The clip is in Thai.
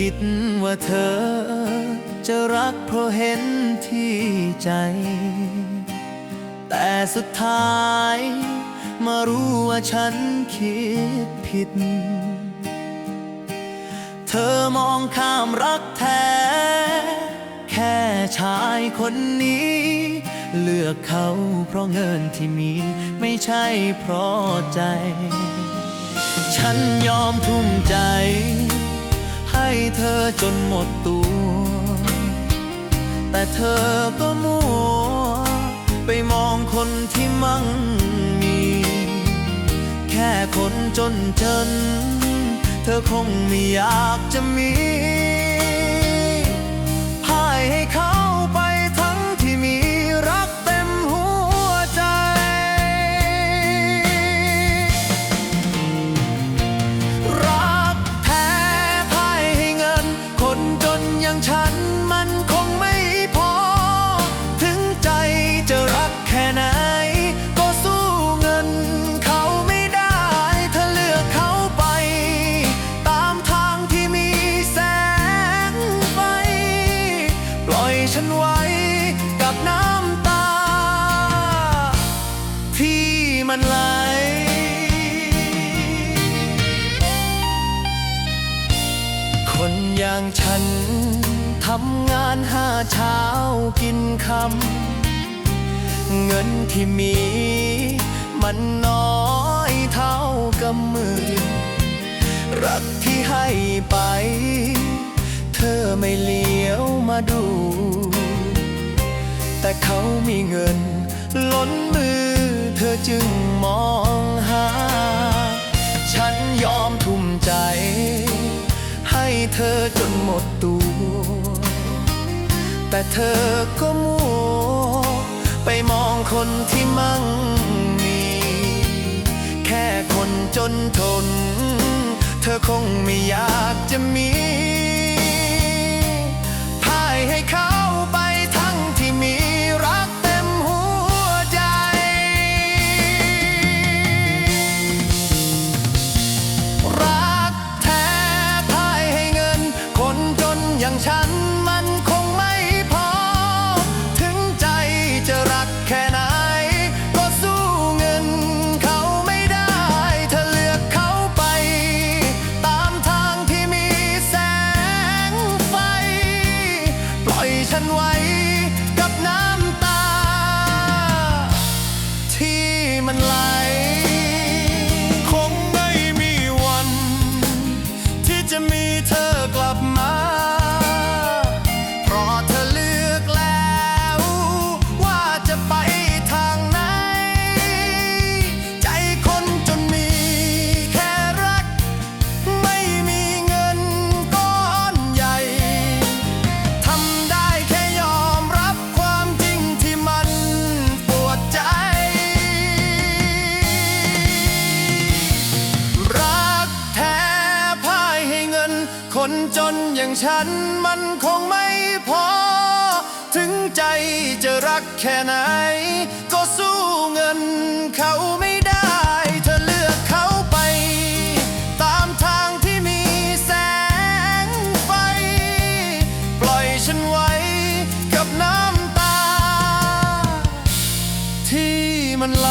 คิดว่าเธอจะรักเพราะเห็นที่ใจ แต่สุดท้ายมารู้ว่าฉันคิดผิด เธอมองข้ามรักแท้ แค่ชายคนนี้ เลือกเขาเพราะเงินที่มี ไม่ใช่เพราะใจ ฉันยอมทุ่มใจ เธอจนหมดตัว แต่เธอก็มัว ไปมองคนที่มั่งมี แค่คนจนจน เธอคงไม่อยากจะมีพ่ายให้เขา กับน้ำตา ที่มันไหลคนอย่างฉันทำงานห้าเช้ากินคำเงินที่มี มันน้อยเท่ากับมือ รักที่ให้ไป เธอไม่เลี้ยวมาดู เขามีเงิน ล้นมือเธอจึงมองหา ฉันยอมทุ่มใจ ให้เธอจนหมดตัว แต่เธอก็มัวไปมองคนที่มั่งมี แค่คนจนทน เธอคงไม่อยากจะมี คนจนอย่างฉันมันคงไม่พอ ถึงใจจะรักแค่ไหน ก็สู้เงินเขาไม่ได้ เธอเลือกเขาไป ตามทางที่มีแสงไฟ ปล่อยฉันไว้กับน้ำตา ที่มันไหล